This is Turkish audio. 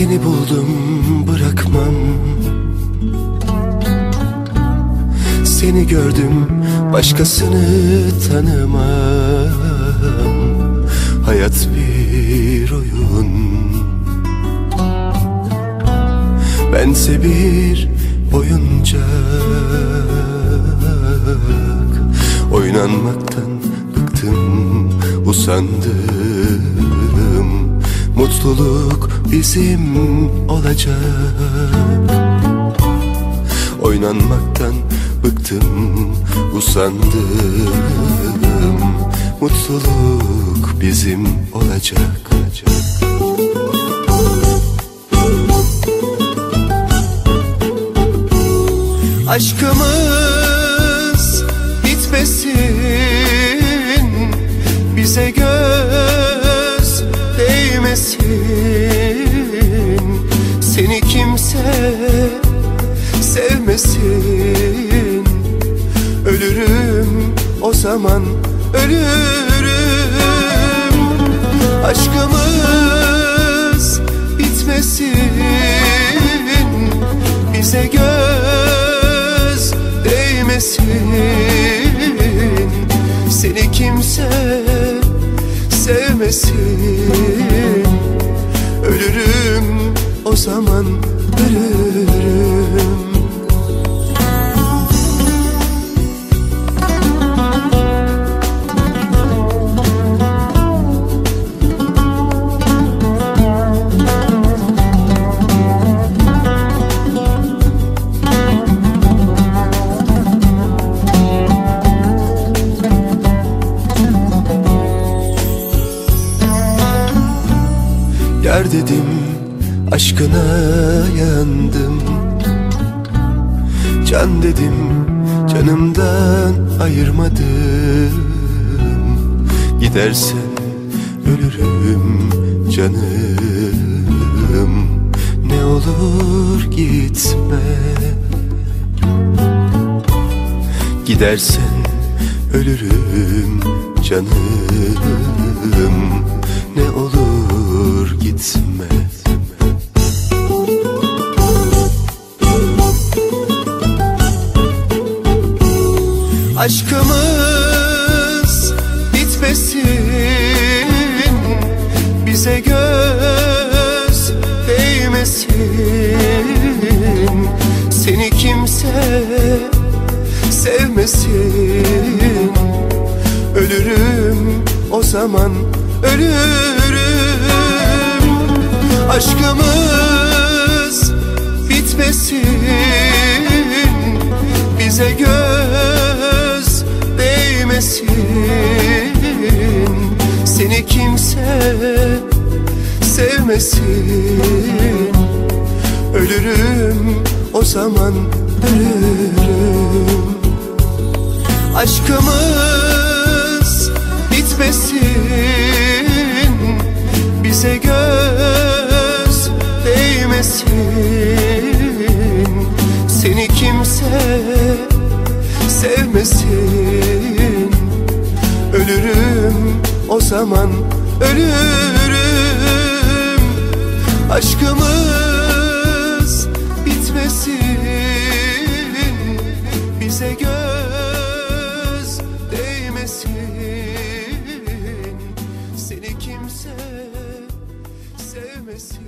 Seni buldum bırakmam. Seni gördüm başkasını tanımam. Hayat bir oyun. Bense bir oyuncak. Oynanmaktan bıktım usandım Mutluluk bizim olacak. Oynanmaktan bıktım usandım. Mutluluk bizim olacak. Aşkımız bitmesin Bize göz sevmesin Ölürüm o zaman ölürüm. Aşkımız bitmesin. Bize göz değmesin. Seni kimse sevmesin. Ölürüm o zaman ölürüm Yar dedim aşkına yandım. Can dedim canımdan ayırmadım. Gidersen ölürüm canım. Ne olur gitme. Gidersen ölürüm canım Aşkımız bitmesin Bize göz değmesin. Seni kimse sevmesin. Ölürüm o zaman ölürüm. Aşkımız bitmesin Bize göz değmesin Seni kimse sevmesin. Ölürüm o zaman ölürüm. Aşkımız bitmesin Bize göz değmesin. Seni kimse sevmesin Ölürüm o zaman ölürüm. Aşkımız bitmesin Bize göz değmesin. Seni kimse sevmesin